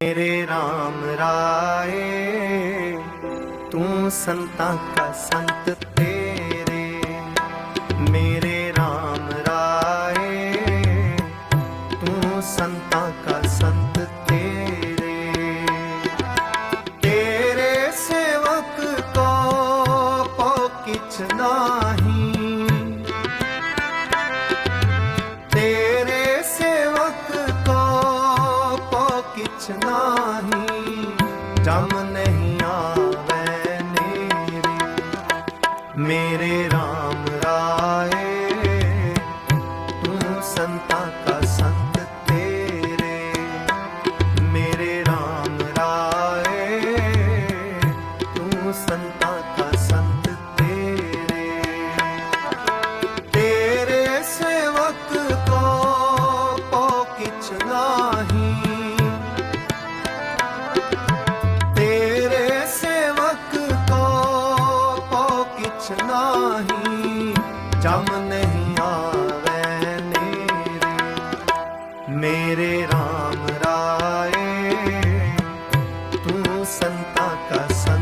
ਮੇਰੇ RAM ਰਾਏ, ਤੂੰ ਸੰਤਾਂ ਕਾ ਸੰਤ ਤੇਰੇ। ਮੇਰੇ RAM ਰਾਏ, ਤੂੰ ਸੰਤਾਂ ਕਾ ਸੰਤ ਤੇਰੇ। ਤੇਰੇ ਸੇਵਕ ਕੋ ਪੋ ਕਿਛ ਨਾਹੀ ਨਾਹੀ, ਜਮ ਨਹੀਂ ਆਵੇ ਨੇਰੀ। ਮੇਰੇ RAM ਰਾਏ, ਤੂੰ ਸੰਤਾ ਕਾ ਸੰਤ ਤੇਰੇ। ਮੇਰੇ RAM ਰਾਏ, ਤੂੰ ਸੰਤ ਨਾਹੀ ਜਮ ਨਹੀਂ ਆਵੇ ਨੇਰੇ ਮੇਰੇ ਰਾਮ ਰਾਏ ਤੂੰ ਸੰਤਾ ਕਾ ਸੰਤ